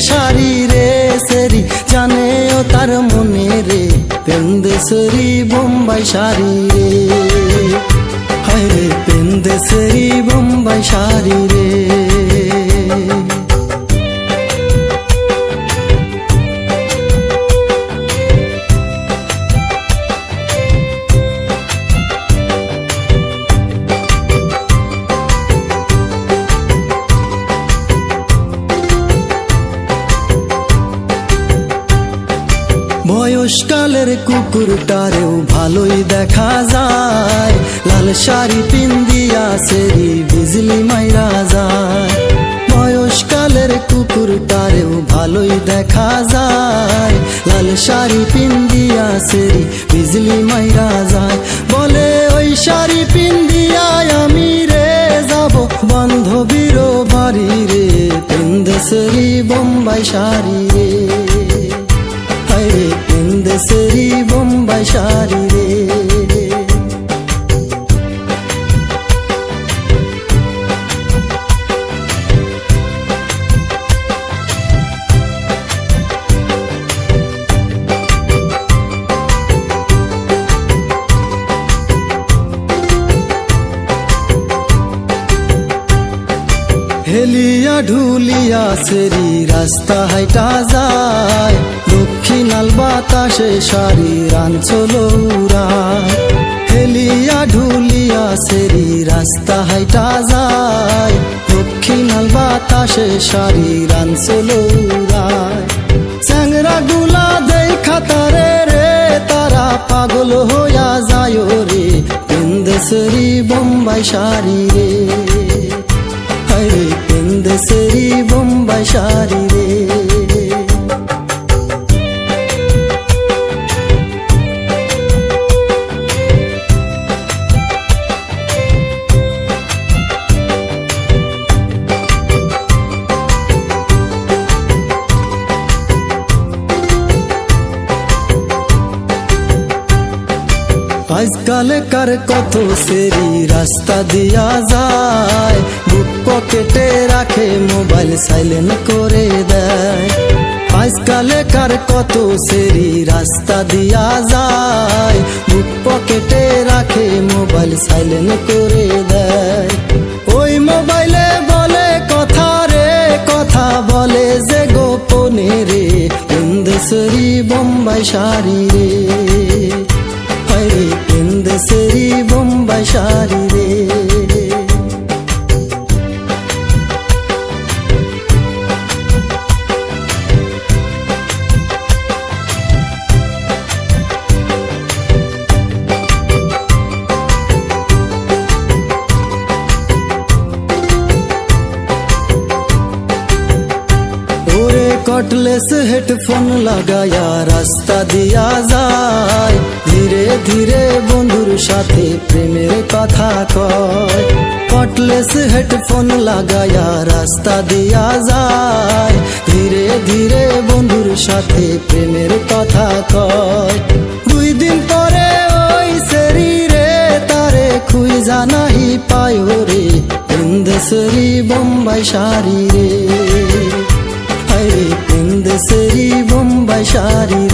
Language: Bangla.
শাড়ি রে সেরি, জানে ও তার মনে রে পেন্দে সেরি বোম্বাই সারি রে। হায় রে পেন্দে সেরি বোম্বাই সারি রে। বয়সকালের কুকুরটারেও ভালোই দেখা যায়। লাল শাড়ি পিন্দিয়া সেরি বিজলি মাইরা যায়। বয়সকালের কুকুরটারেও ভালোই দেখা যায়। লাল শাড়ি পিন্দিয়া সেরি বিজলি মাইরা যায়। বলে, ওই শাড়ি পিন্দিয়ায় আমি রে যাব। বান্ধবীর বাড়ি রে পিন্দেশেরি বোম্বাই শাড়ি রে হায়রে পিন্দেশেরি বোম্বাই শাড়ি রে হেলিয়া ঢুলিয়া সেরি রাস্তা হাইটা যায় দক্ষিণাল বাতাসে রাঞ্চল উড়ায় হেলিয়া ঢুলিয়া সেরি রাস্তা হাইটা যায়। দক্ষিণাল বাতাসে রাঞ্চল উড়ায় চ্যাংরা গুলা দেখা তারে রে, তারা পাগল হইয়া যায় রে। পিন্দেশেরি বোম্বাই শাড়ি রে। হরে পেন্দেশেরি বোম্বাই শাড়ি রে। আজকালে কার কত সেরি রাস্তা দিয়া যায়? বুক পকেটে রাখে মোবাইল সাইলেন্ট করে দেয়। আজকালে কার কত সেরি রাস্তা দিয়া যায়? বুক পকেটে রাখে মোবাইল সাইলেন্ট করে দেয়। ওই মোবাইলে বলে কথা রে, কথা বলে যে গোপনে রে। ইন্দেশ্বরী বোম্বাই শাড়ি রে। বোম্বাই শাড়ি রে ওরে কটলেস হেডফোন লাগায়া রাস্তা দিয়া যায় ধীরে ধীরে বন্ধুর সাথে প্রেমের কথা কয়। কটলেস হেডফোন লাগায়া রাস্তা দিয়া যায়। ধীরে ধীরে বন্ধুর সাথে প্রেমের কথা কয়। দুই দিন পরে ওই শরীরে তারে খুই জানাহি পায় রে ইন্দেশ্বরী বোম্বাই শাড়ি রে। হরে পিন্দেশেরি বোম্বাই শাড়ি